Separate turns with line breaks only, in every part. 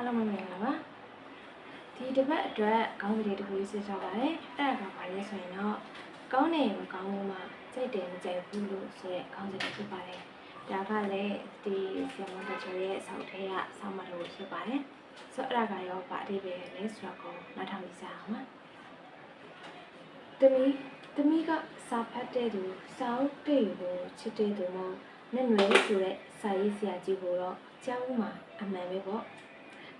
အားလုံးမင်္ဂလာပါဒီတစ်ပတ်အတွက်ကောင်းကလေးတစ်ခုလေးဆက်ချပါတယ်အဲ့ဒါကဘာလဲဆိုရင်တော့ကောင်းတယ်မကောင်းဘူးမှစိတ်တယ်မကြိုက်ဘူးလို့ဆိုရဲကောင်းစရာဖြစ်ပါတယ်ဒါကလည်းဒီဆီမွန်တချေရဲ့ဆောက်ထဲကဆောက်မှတ်လို့ဖြစ်ပါတယ်ဆိုတော့အဲ့ဒါကရောဗာအတိပဲလဲဆိုတော့ကိုနားထောင်ကြည့်အောင်ပါတမီးတမီးကစာဖတ်တဲ့သူစာအုပ်တိတ်ကိုချစ်တဲ့သူမို့နဲ့နွယ်ဆိုတဲ့စာရေးဆရာကြီးကိုတော့ကျောင်းမှာအမှန်ပဲပေါ့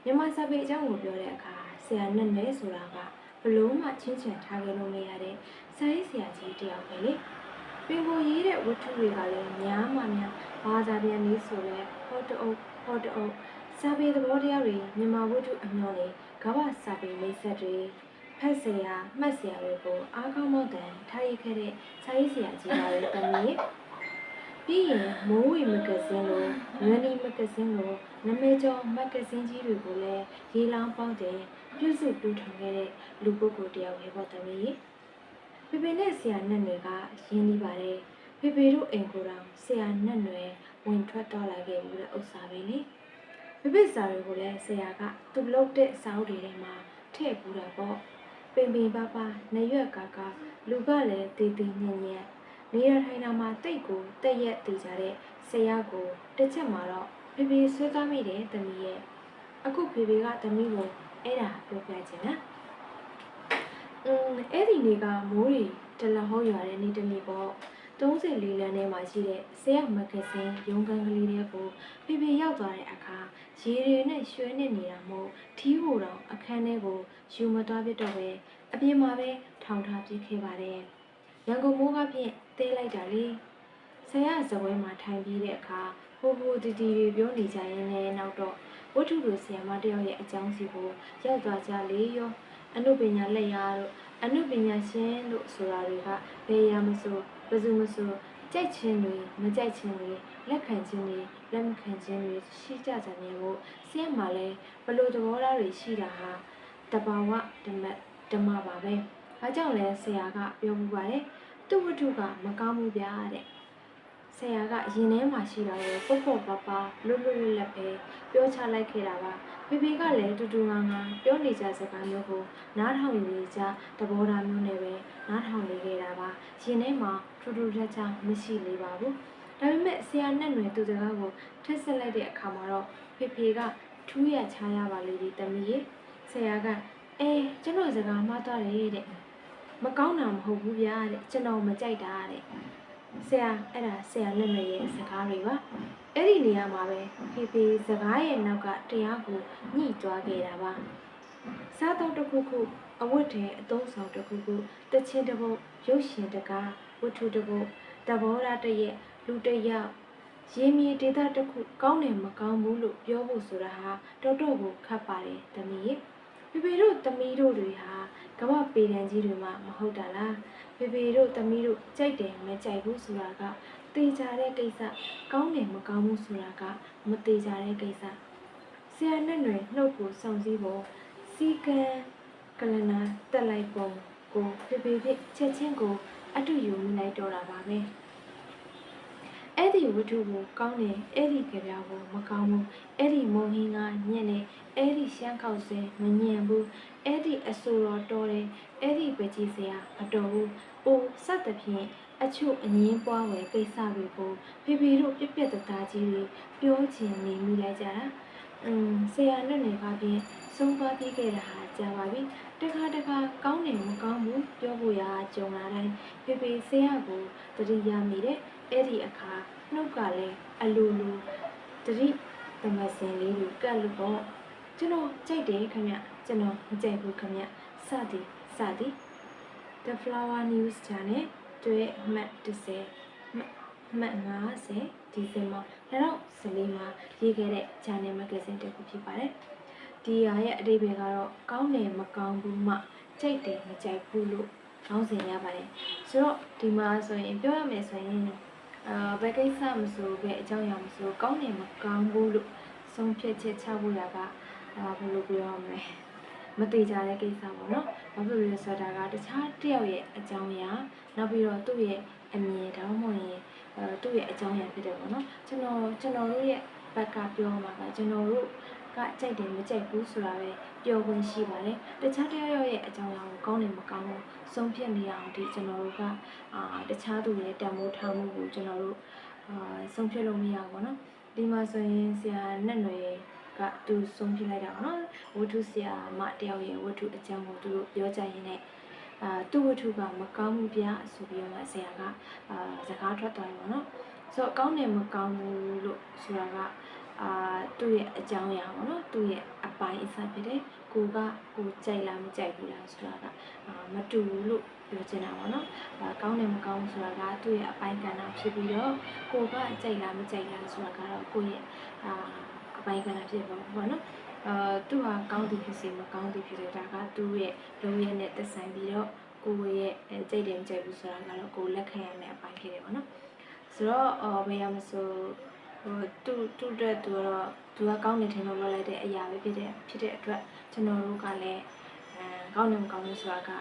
မြန်မာစာပေအကြောင်းကိုပြောတဲ့အခါဆရာနဲ့နဲဆိုတာကဘလို့မှချင်းချင်ထားခဲ့လို့မရတဲ့စာရေးဆရာကြီးတယောက်ပဲလေပင်ကိုရေးတဲ့ဝတ္ထုတွေကလည်းများမှများဘာသာပြန်လေးဆိုလဲဟောတအုပ်ဟောတအုပ်စာပေသဘောတရားတွေမြန်မာဝတ္ထုအမျော်တွေကမ္ဘာစာပေမိတ်ဆက်တွေဖတ်ဆရာမှတ်ဆရာတွေကိုအားကောင်းမော့တန်ထားရခဲ့တဲ့စာရေးဆရာကြီးပါပဲတမီး ပြီးရင်မိုးဝေမဂ္ဂဇင်းလိုနွေနီမဂ္ဂဇင်းလိုနာမည်ကျော်မဂ္ဂဇင်းကြီးတွေကိုလည်းရေးလောင်းပေါင်းတယ်ပြုစုပြုထောင်ခဲ့တဲ့လူပုဂ္ဂိုလ်တယောက်ပဲပေါ့သမီးဖေဖေနဲ့ဆရာနဲ့တွေကရင်းနှီးပါတယ်ဖေဖေတို့အိမ်ကိုယ်တော်ဆရာနဲ့တွေဝင်ထွက်တော့လာခဲ့ပြီးတဲ့ဥစ္စာပဲလေဖေဖေစာတွေကိုလည်းဆရာကသူ့လုပ်တဲ့စာအုပ်တွေထဲမှာထည့်ပူတာပေါ့ပင်ပင်ပါပါနေရွက်ကာကာလူကလည်းတည်တည်ညံ့ညံ့ နေရထိုင်တာမှာတိတ်ကိုတက်ရက်တည်ကြတဲ့ဆရာကိုတစ်ချက်မှာတော့ဖေဖေဆွဲသွားမိတယ်သမီးရဲ့အခုဖေဖေကသမီးကိုအဲ့ဒါပြောပြချင်တာอืมအဲ့ဒီနေ့ကမိုးရီတလဟောရွာတဲ့နေ့တစ်နေ့ပေါ့34လမ်းထဲမှာရှိတဲ့ဆရာမဂ္ဂဇင်းရုံးခန်းကလေးတွေကိုဖေဖေရောက်သွားတဲ့အခါရေတွေနဲ့ရွှဲနေနေတာမို့ထီးဟိုတောင်အခန်းထဲကိုယူမသွားပြတော့ပဲအပြင်မှာပဲထောင်ထားပြစ်ခဲ့ပါတယ် ရန်ကုန်မိုးကဖြင့်တဲလိုက်တာလေဆရာဇပွဲမှာထိုင်ပြီးတဲ့အခါဟိုဟိုတီတီတွေပြောနေကြရင်လည်းနောက်တော့ဝတ္ထုလိုဆရာမတယောက်ရဲ့အကြောင်းစီကိုရောက်သွားကြလေရောအနုပညာလက်ရာတို့အနုပညာရှင်လို့ဆိုတာတွေကဘယ်ရာမဆိုဘယ်သူမဆိုကြိုက်ခြင်းတွေမကြိုက်ခြင်းတွေလက်ခံခြင်းတွေလက်မခံခြင်းတွေရှိကြကြနေဖို့ဆရာမလည်းဘလို့သဘောထားတွေရှိတာဟာတဘာဝဓမ္မဓမ္မပါပဲ။ အားကြောင့်လဲဆရာကပြောမှုပါတယ်။သူ့ဝတ္ထုကမကောင်းဘူးဗျာတဲ့။ဆရာကရင်ထဲမှာရှိတာကိုပုတ်ပုတ်ပါပါလွတ်လွတ်လပ်လပ်ပဲပြောချလိုက်ခဲ့တာပါ။ဖေဖေကလည်းတူတူငါငါပြောနေကြစကားမျိုးကိုနားထောင်နေကြသဘောထားမျိုးနဲ့ပဲနားထောင်နေခဲ့တာပါ။ရင်ထဲမှာထူးထူးခြားခြားမရှိလေပါဘူး။ဒါပေမဲ့ဆရာနဲ့ຫນွေသူစကားကိုထက်ဆက်လိုက်တဲ့အခါမှာတော့ဖေဖေကထူးရချားရပါလေဒီတမီးရေဆရာကအဲကျွန်တော်စကားမှားသွားတယ်တဲ့ မကောင်းတာမဟုတ်ဘူးဗျာတဲ့ကျွန်တော်မကြိုက်တာတဲ့ဆရာအဲ့ဒါဆရာလက်မဲ့ရဲ့စကားတွေပါအဲ့ဒီနေရာမှာပဲဖေဖေစကားရဲ့နောက်ကတရားကိုညှိတွားခဲ့တာပါစားတော့တစ်ခုခုအဝတ်ထဲအသုံးဆောင်တစ်ခုခုတချင်းတစ်ပုတ်ရုပ်ရှင်တကားဝတ္ထုတစ်ပုတ်တဘောရတစ်ရက်လူတစ်ယောက်ရေမြေဒေတာတစ်ခုကောင်းတယ်မကောင်းဘူးလို့ပြောဖို့ဆိုတာဟာတော်တော်ကိုခက်ပါတယ်တမီးဖေဖေတို့တမီးတို့တွေဟာ ကမ္ဘာပေတံကြီးတွေမှမဟုတ်တာလားဖေဖေတို့သမီးတို့ကြိုက်တယ်မကြိုက်ဘူးဆိုတာကတေချာတဲ့ကိစ္စကောင်းတယ်မကောင်းဘူးဆိုတာကမတေချာတဲ့ကိစ္စဆရာနဲ့တွေနှုတ်ကိုစောင့်စည်းဖို့စီကံကလနာတက်လိုက်ပုံကိုဖေဖေဖြစ်ချက်ချင်းကိုအတူယူမိလိုက်တော့တာပါပဲအဲ့ ဒီဝတ္ထုကိုကောင်းတယ်အဲ့ဒီကြပြားကိုမကောင်းဘူးအဲ့ဒီမုံဟင်းကညက်နေအဲ့ဒီရှမ်းခောက်စဲမညံဘူးအဲ့ဒီအဆိုတော်တော်တယ်အဲ့ဒီပဲကြီးစရာမတော်ဘူး။အိုစသဖြင့်အချို့အငင်းပွားဝယ်ကိစ္စတွေကိုဖေဖေတို့ပြက်ပြက်တသားကြီးတွေပြောချင်နေမိလိုက်ကြတာ။ อืมဆရာနဲ့နေကပြင်းဆုံးသွားပြီးခဲ့တာဟာကြာပါပြီ။တခါတခါကောင်းတယ်မကောင်းဘူးပြောဖို့ရာကြုံလာတိုင်းဖေဖေဆရာကိုတတိယမိတယ်။အဲ့ဒီအခါနှုတ်ကလည်းအလိုလိုတတိသမစင်လေးကိုကတ်လို့ပေါ့ကျွန်တော်ကြိုက်တယ်ခင်ဗျကျွန်တော်မကြိုက်ဘူးခင်ဗျစသည်စသည် The Flower News Channel တွေ့အမှတ်30 မှတ်မှတ်50ဒီဇင်ဘာ2014မှာရေးခဲ့တဲ့ Channel Magazine တစ်ခုဖြစ်ပါတယ်ဒီဟာရဲ့အဓိပ္ပာယ်ကတော့ကောင်းတယ်မကောင်းဘူးမှကြိုက်တယ်မကြိုက်ဘူးလို့ခေါင်းစဉ်ရပါတယ်ဆိုတော့ဒီမှာဆိုရင်ပြောရမယ်ဆိုရင်အာဘယ်ကိစ္စမဆိုဘယ်အကြောင်းအရာမဆိုကောင်းတယ်မကောင်းဘူးလို့ဆုံးဖြတ်ချက်ချဖို့ရကအာဘယ်လိုပြောရမလဲ မသေးကြတဲ့ကိစ္စပေါ့နော်ဘာဖြစ်လို့လဲဆိုတာကတခြားတစ်ယောက်ရဲ့အကြောင်းအရာနောက်ပြီးတော့သူ့ရဲ့အမြင်ဒါမှမဟုတ်ရင်အဲသူ့ရဲ့အကြောင်းအရာဖြစ်တယ်ပေါ့နော်ကျွန်တော်ကျွန်တော်တို့ရဲ့ဘက်ကပြောမှာကကျွန်တော်တို့ကကြိုက်တယ်မကြိုက်ဘူးဆိုတာပဲပြောခွင့်ရှိပါတယ်တခြားတယောက်ရဲ့အကြောင်းအရာကိုကောင်းတယ်မကောင်းဘူးဆုံးဖြတ်နေရအောင်ဒီကျွန်တော်တို့ကအာတခြားသူရဲ့တန်ဖိုးထားမှုကိုကျွန်တော်တို့အာဆုံးဖြတ်လို့မရဘူးပေါ့နော်ဒီမှာဆိုရင်ဆရာနဲ့ຫນွေ ကသူဆုံးဖြတ်လိုက်တာပေါ့နော်ဝတ္ထုဆရာမတယောက်ရဲ့ဝတ္ထုအကြောင်းကိုသူတို့ပြောကြရင်းနဲ့အာသူ့ဝတ္ထုကမကောင်းမှုပြဆိုပြီးတော့မှဆရာကအာစကားထွက်သွားတယ်ပေါ့နော်ဆိုတော့ကောင်းတယ်မကောင်းဘူးလို့ဆိုတာကအာသူ့ရဲ့အကြောင်းအရာပေါ့နော်သူ့ရဲ့အပိုင်းအစဖြစ်တယ်ကိုကကိုကြိုက်လားမကြိုက်ဘူးလားဆိုတာကအာမတူဘူးလို့ပြောချင်တာပေါ့နော်အာကောင်းတယ်မကောင်းဘူးဆိုတာကသူ့ရဲ့အပိုင်းကဏ္ဍဖြစ်ပြီးတော့ကိုကကြိုက်လားမကြိုက်လားဆိုတာကတော့ကိုယ့်ရဲ့အာ အပိုင်းကဏ္ဍဖြစ်ပါပေါ့နော်အာသူဟာကောင်းသည်ဖြစ်စေမကောင်းသည်ဖြစ်စေဒါကသူ့ရဲ့လုံရနဲ့သက်ဆိုင်ပြီးတော့ကိုယ့်ရဲ့အဲကြိတ်တယ်မကြိုက်ဘူးဆိုတာကတော့ကိုယ်လက်ခံရမယ့်အပိုင်းဖြစ်တယ်ပေါ့နော်ဆိုတော့အော်ဘယ်ရမဆိုဟိုသူ့သူ့အတွက်သူကတော့သူကကောင်းနေတယ်လို့ပြောလိုက်တဲ့အရာပဲဖြစ်တဲ့ဖြစ်တဲ့အတွက်ကျွန်တော်တို့ကလည်းအဲကောင်းတယ်မကောင်းဘူးဆိုတာကအဲ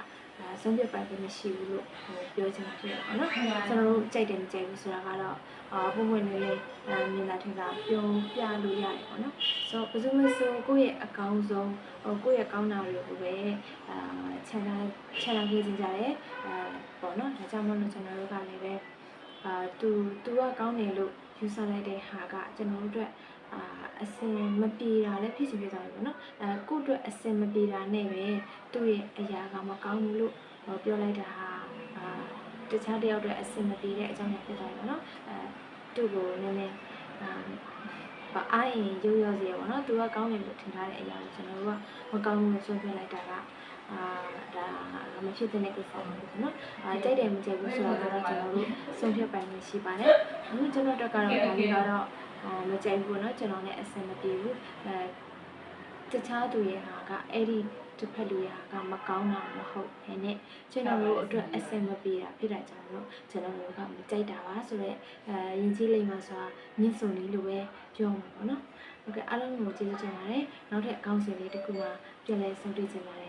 ဆုံးဖြတ်ပိုင်ခွင့်မရှိဘူးလို့ဟိုပြောချင်တာဖြစ်တယ်ပေါ့နော်ကျွန်တော်တို့ကြိုက်တယ်မကြိုက်ဘူးဆိုတာကတော့အာပုံပွင့်နေလေးအဲမြင်တာထင်တာပြောပြလို့ရတယ်ပေါ့နော်ဆိုတော့ဘယ်သူမဆိုကိုယ့်ရဲ့အကောင်းဆုံးဟိုကိုယ့်ရဲ့ကောင်းတာတွေကိုပဲအာချန်နယ်ချန်နယ်ကြီးကြတယ်အာပေါ့နော်ဒါကြောင့်မလို့ကျွန်တော်တို့ကလည်းပဲအာသူသူကကောင်းတယ်လို့ ယူဆလိုက်တဲ့ဟာကကျွန်တော်တို့အတွက်အာအစင်မပြေတာလည်းဖြစ်စီဖြစ်သွားပြီပေါ့နော်အဲကိုယ့်အတွက်အစင်မပြေတာနဲ့ပဲသူ့ရဲ့အရာကမကောင်းဘူးလို့ဟောပြောလိုက်တာဟာအာတခြားတယောက်အတွက်အစင်မပြေတဲ့အကြောင်းညာဖြစ်သွားပြီပေါ့နော်အဲသူ့ကိုနည်းနည်းအာဘာအားရင်ရုပ်ရောစီရပေါ့နော်သူကကောင်းတယ်လို့ထင်ထားတဲ့အရာကိုကျွန်တော်တို့ကမကောင်းဘူးလို့ဆုံးဖြတ်လိုက်တာက အာဒါမဖြစ်တဲ့ကိစ္စမျိုးပေါ့နော်အာကြိုက်တယ်မကြိုက်ဘူးဆိုတာကတော့ကျွန်တော်တို့ဆုံးဖြတ်ပိုင်နေရှိပါတယ်အခုကျွန်တော်တို့ကတော့ဒါလေးကတော့အာမကြိုက်ဘူးပေါ့နော်ကျွန်တော်လည်းအဆင်မပြေဘူးအဲတခြားသူရဲ့ဟာကအဲ့ဒီတစ်ဖက်လူရဲ့ဟာကမကောင်းတာမဟုတ်ဘဲနဲ့ကျွန်တော်တို့အတွက်အဆင်မပြေတာဖြစ်တာကြောင့်လို့ကျွန်တော်တို့ကမကြိုက်တာပါဆိုတော့အဲရင်ကြီးလိမ့်မှာဆိုတာညစ်စုံလေးလိုပဲပြောမှာပေါ့နော်ဟုတ်ကဲ့အားလုံးကိုကျေးဇူးတင်ပါတယ်နောက်ထပ်အကောင်းစီလေးတစ်ခုမှပြန်လည်ဆုံတွေ့ကြပါမယ်